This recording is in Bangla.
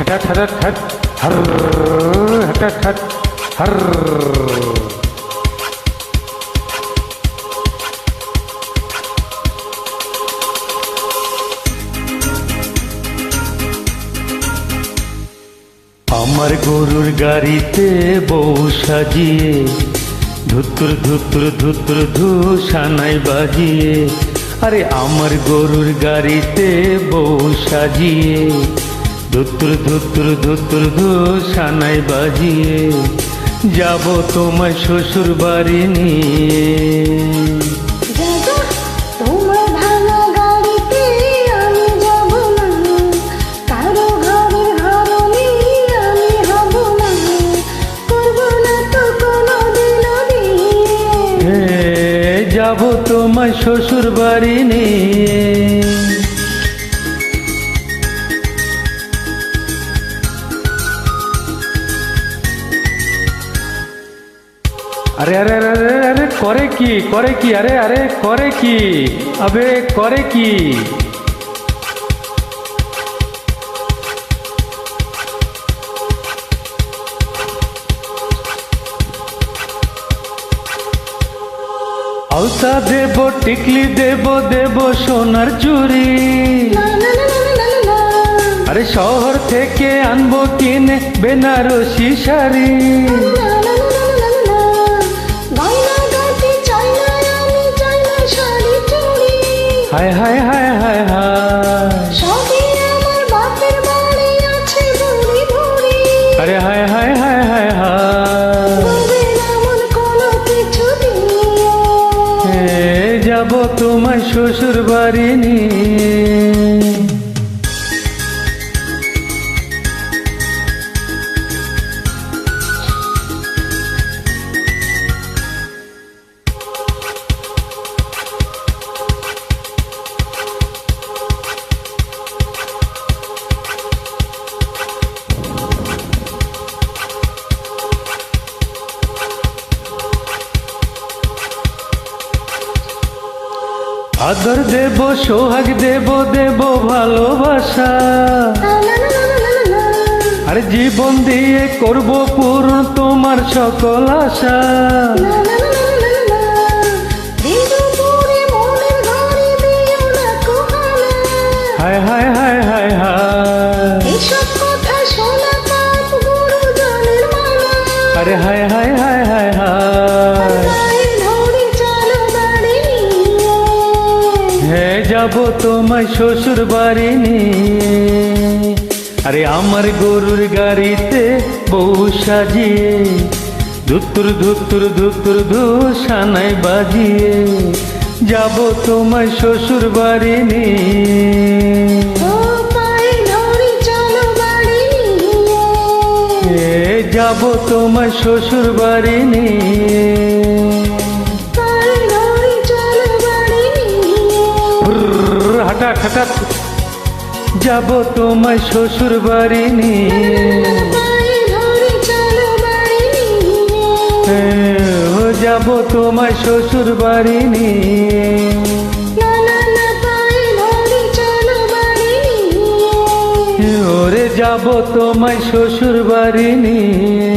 হঠাৎ হঠাৎ হট হর, হঠাৎ হট হর। আমার গরুর গাড়িতে বউ সাজিয়ে, ধুতুর ধুতুর ধুতুর ধু সানাই বাজিয়ে আরে আমার গরুর গাড়িতে বউ সাজিয়ে ধুতুর ধুতুর ধুতুর ধু সানাই বাজিয়ে যাব তোমার শ্বশুর বাড়ি নিয়ে। যাব তোমার শ্বশুর বাড়ি নিয়ে। আরে আরে আরে আরে করে কি করে কি, আরে আরে, করে কি, আবে, করে কি? আলতা দেব, টিকলি দেব দেব সোনার চুরি। আরে শহর থেকে আনব, কিনে বেনারসি শাড়ি। হায় হায় হায় হায় হায়। সবই আমার বাপের বাড়ি আছে ভুড়ি ভুড়ি আরে হায় হায় হায় হায় হায়। এমন কোনো কিছু যাব তোমার শ্বশুর বাড়ি নিয়ে। আদর দেব, সোহাগ দেব দেব ভালোবাসা। আরে জীবন দিয়ে করব পূর্ণ তোমার সকল আশা। হায় হায় হায় হায় হায়। আরে হায় হায় হায় হায় হায়। যাব তোমার শ্বশুর বাড়ি নিয়ে। আরে আমার গরুর গাড়িতে বউ সাজিয়ে ধুতুর ধুতুর ধুতুর ধু সানাই বাজিয়ে যাব তোমার শ্বশুর বাড়ি নিয়ে। যাব তোমার শ্বশুর বাড়ি নিয়ে। হঠাৎ হঠাৎ যাব তোমার শ্বশুর বাড়ি নিয়ে। যাব তোমার শ্বশুর বাড়ি নিয়ে। ওরে, যাব তোমার শ্বশুর বাড়ি নিয়ে।